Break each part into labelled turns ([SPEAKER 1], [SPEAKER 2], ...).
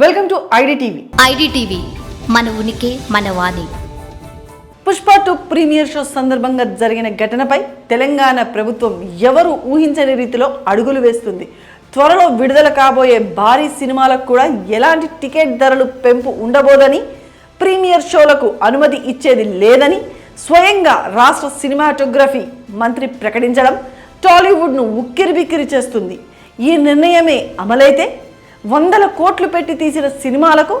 [SPEAKER 1] Welcome to I D
[SPEAKER 2] TV IDTV ఉనికి మన వాణి.
[SPEAKER 1] పుష్ప టూ ప్రీమియర్ షో సందర్భంగా జరిగిన ఘటనపై తెలంగాణ ప్రభుత్వం ఎవరు ఊహించని రీతిలో అడుగులు వేస్తుంది. త్వరలో విడుదల కాబోయే భారీ సినిమాలకు కూడా ఎలాంటి టికెట్ ధరలు పెంపు ఉండబోదని ప్రీమియర్ షోలకు అనుమతి ఇచ్చేది లేదని స్వయంగా రాష్ట్ర సినిమాటోగ్రఫీ మంత్రి ప్రకటించడం టాలీవుడ్ను ఉక్కిరిబిక్కిరి చేస్తుంది. ఈ నిర్ణయమే అమలైతే వందల కోట్లు పెట్టి తీసిన సినిమాలకు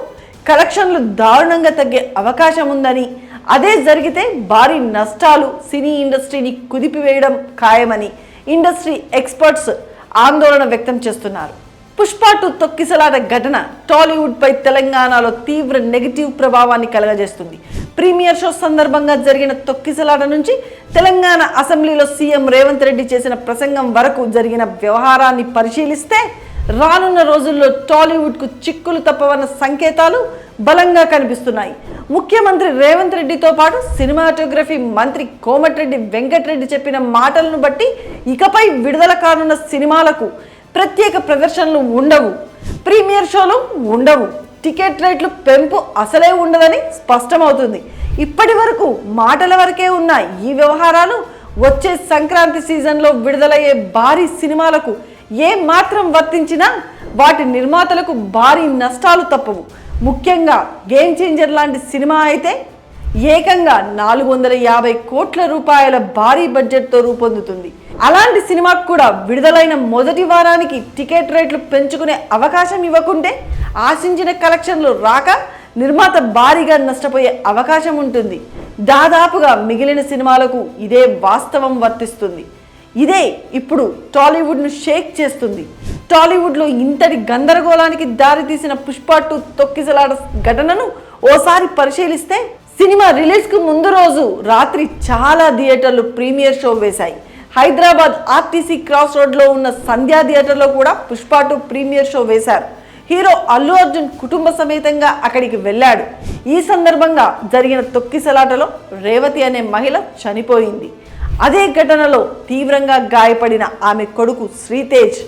[SPEAKER 1] కలెక్షన్లు దారుణంగా తగ్గే అవకాశం ఉందని అదే జరిగితే భారీ నష్టాలు సినీ ఇండస్ట్రీని కుదిపివేయడం ఖాయమని ఇండస్ట్రీ ఎక్స్పర్ట్స్ ఆందోళన వ్యక్తం చేస్తున్నారు. పుష్ప టూ తొక్కిసలాట ఘటన టాలీవుడ్పై తెలంగాణలో తీవ్ర నెగిటివ్ ప్రభావాన్ని కలగజేస్తుంది. ప్రీమియర్ షో సందర్భంగా జరిగిన తొక్కిసలాట నుంచి తెలంగాణ అసెంబ్లీలో సీఎం రేవంత్ రెడ్డి చేసిన ప్రసంగం వరకు జరిగిన వ్యవహారాన్ని పరిశీలిస్తే రానున్న రోజుల్లో టాలీవుడ్కు చిక్కులు తప్పవన్న సంకేతాలు బలంగా కనిపిస్తున్నాయి. ముఖ్యమంత్రి రేవంత్ రెడ్డితో పాటు సినిమాటోగ్రఫీ మంత్రి కోమటిరెడ్డి వెంకటరెడ్డి చెప్పిన మాటలను బట్టి ఇకపై విడుదల కానున్న సినిమాలకు ప్రత్యేక ప్రదర్శనలు ఉండవు. ప్రీమియర్ షోలు ఉండవు. టికెట్ రేట్లు పెంపు అసలే ఉండదని స్పష్టమవుతుంది. ఇప్పటి వరకు మాటల వరకే ఉన్న ఈ వ్యవహారాలు వచ్చే సంక్రాంతి సీజన్లో విడుదలయ్యే భారీ సినిమాలకు ఏ మాత్రం వర్తించినా వాటి నిర్మాతలకు భారీ నష్టాలు తప్పవు. ముఖ్యంగా గేమ్ చేంజర్ లాంటి సినిమా అయితే ఏకంగా నాలుగు వందల యాభై కోట్ల రూపాయల భారీ బడ్జెట్తో రూపొందుతుంది. అలాంటి సినిమాకు కూడా విడుదలైన మొదటి వారానికి టికెట్ రేట్లు పెంచుకునే అవకాశం ఇవ్వకుంటే ఆశించిన కలెక్షన్లు రాక నిర్మాత భారీగా నష్టపోయే అవకాశం ఉంటుంది. దాదాపుగా మిగిలిన సినిమాలకు ఇదే వాస్తవం వర్తిస్తుంది. ఇదే ఇప్పుడు టాలీవుడ్ను షేక్ చేస్తుంది. టాలీవుడ్లో ఇంతటి గందరగోళానికి దారితీసిన పుష్ప టూ తొక్కిసలాట ఘటనను ఓసారి పరిశీలిస్తే సినిమా రిలీజ్కు ముందు రోజు రాత్రి చాలా థియేటర్లు ప్రీమియర్ షో వేశాయి. హైదరాబాద్ ఆర్టీసీ క్రాస్ రోడ్లో ఉన్న సంధ్యా థియేటర్లో కూడా పుష్ప టూ ప్రీమియర్ షో వేశారు. హీరో అల్లు అర్జున్ కుటుంబ సమేతంగా అక్కడికి వెళ్ళాడు. ఈ సందర్భంగా జరిగిన తొక్కిసలాటలో రేవతి అనే మహిళ చనిపోయింది. అదే ఘటనలో తీవ్రంగా గాయపడిన ఆమె కొడుకు శ్రీతేజ్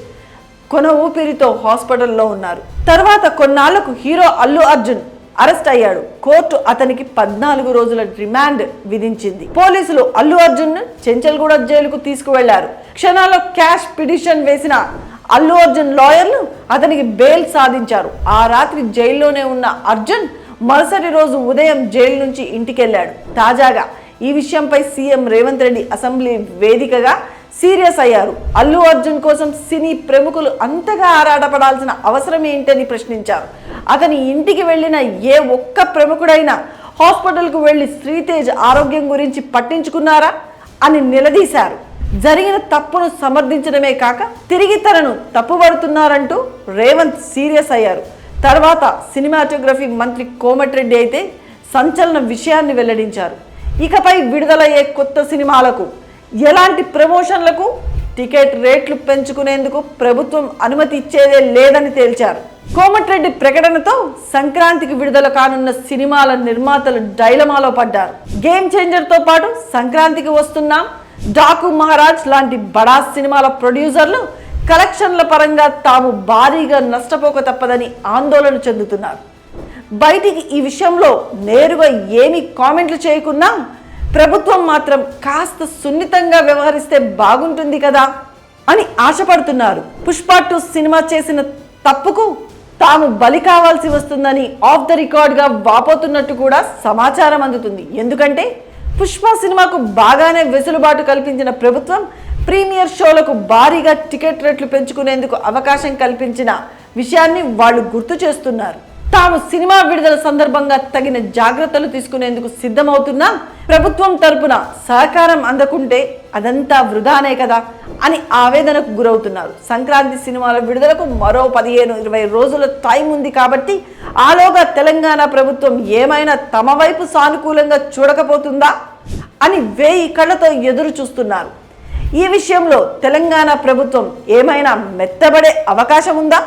[SPEAKER 1] కొన ఊపిరితో హాస్పిటల్లో ఉన్నారు. తర్వాత కొన్నాళ్ళకు హీరో అల్లు అర్జున్ అరెస్ట్ అయ్యాడు. కోర్టు అతనికి పద్నాలుగు రోజుల రిమాండ్ విధించింది. పోలీసులు అల్లు అర్జున్ చెంచల్గూడ జైలుకు తీసుకువెళ్ళారు. క్షణాల్లో క్యాష్ పిటిషన్ వేసిన అల్లు అర్జున్ లాయర్లు అతనికి బెయిల్ సాధించారు. ఆ రాత్రి జైల్లోనే ఉన్న అర్జున్ మరుసటి రోజు ఉదయం జైలు నుంచి ఇంటికెళ్ళాడు. తాజాగా ఈ విషయంపై సీఎం రేవంత్ రెడ్డి అసెంబ్లీ వేదికగా సీరియస్ అయ్యారు. అల్లు అర్జున్ కోసం సినీ ప్రముఖులు అంతగా ఆరాటపడాల్సిన అవసరం ఏంటని ప్రశ్నించారు. అతని ఇంటికి వెళ్ళిన ఏ ఒక్క ప్రముఖుడైనా హాస్పిటల్కు వెళ్ళి శ్రీతేజ్ ఆరోగ్యం గురించి పట్టించుకున్నారా అని నిలదీశారు. జరిగిన తప్పును సమర్థించడమే కాక తిరిగి తనను తప్పుపడుతున్నారంటూ రేవంత్ సీరియస్ అయ్యారు. తర్వాత సినిమాటోగ్రఫీ మంత్రి కోమటిరెడ్డి అయితే సంచలన విషయాన్ని వెల్లడించారు. ఇకపై విడుదలయ్యే కొత్త సినిమాలకు ఎలాంటి ప్రమోషన్లకు టికెట్ రేట్లు పెంచుకునేందుకు ప్రభుత్వం అనుమతి ఇచ్చేదే లేదని తేల్చారు. కోమటిరెడ్డి ప్రకటనతో సంక్రాంతికి విడుదల కానున్న సినిమాల నిర్మాతలు డైలమాలో పడ్డారు. గేమ్ చేంజర్తో పాటు సంక్రాంతికి వస్తున్నాం డాకు మహారాజ్ లాంటి బడా సినిమాల ప్రొడ్యూసర్లు కలెక్షన్ల పరంగా తాము భారీగా నష్టపోక తప్పదని ఆందోళన చెందుతున్నారు. బయటికి ఈ విషయంలో నేరుగా ఏమి కామెంట్లు చేయకున్నా ప్రభుత్వం మాత్రం కాస్త సున్నితంగా వ్యవహరిస్తే బాగుంటుంది కదా అని ఆశపడుతున్నారు. పుష్ప టూ సినిమా చేసిన తప్పుకు తాము బలి కావాల్సి వస్తుందని ఆఫ్ ద రికార్డ్గా వాపోతున్నట్టు కూడా సమాచారం అందుతుంది. ఎందుకంటే పుష్ప సినిమాకు బాగానే వెసులుబాటు కల్పించిన ప్రభుత్వం ప్రీమియర్ షోలకు భారీగా టికెట్ రేట్లు పెంచుకునేందుకు అవకాశం కల్పించిన విషయాన్ని వాళ్ళు గుర్తు చేస్తున్నారు. తాము సినిమా విడుదల సందర్భంగా తగిన జాగ్రత్తలు తీసుకునేందుకు సిద్ధమవుతున్నా. ప్రభుత్వం తరపున సహకారం అందకుంటే అదంతా వృధానే కదా అని ఆవేదనకు గురవుతున్నారు. సంక్రాంతి సినిమాల విడుదలకు మరో పదిహేను ఇరవై రోజుల టైం ఉంది కాబట్టి ఆలోగా తెలంగాణ ప్రభుత్వం ఏమైనా తమ వైపు సానుకూలంగా చూడకపోతుందా అని వేయి కళ్ళతో ఎదురు చూస్తున్నారు. ఈ విషయంలో తెలంగాణ ప్రభుత్వం ఏమైనా మెత్తబడే అవకాశం ఉందా?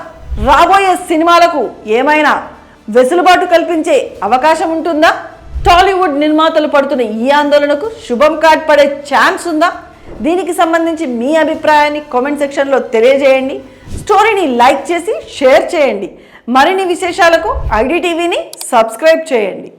[SPEAKER 1] రాబోయే సినిమాలకు ఏమైనా వెసులుబాటు కల్పించే అవకాశం ఉంటుందా? టాలీవుడ్ నిర్మాతలు పడుతున్న ఈ ఆందోళనకు శుభం కార్డ్ పడే ఛాన్స్ ఉందా? దీనికి సంబంధించి మీ అభిప్రాయాన్ని కామెంట్ సెక్షన్లో తెలియజేయండి. స్టోరీని లైక్ చేసి షేర్ చేయండి. మరిన్ని విశేషాలకు ఐడి టీవీని సబ్స్క్రైబ్ చేయండి.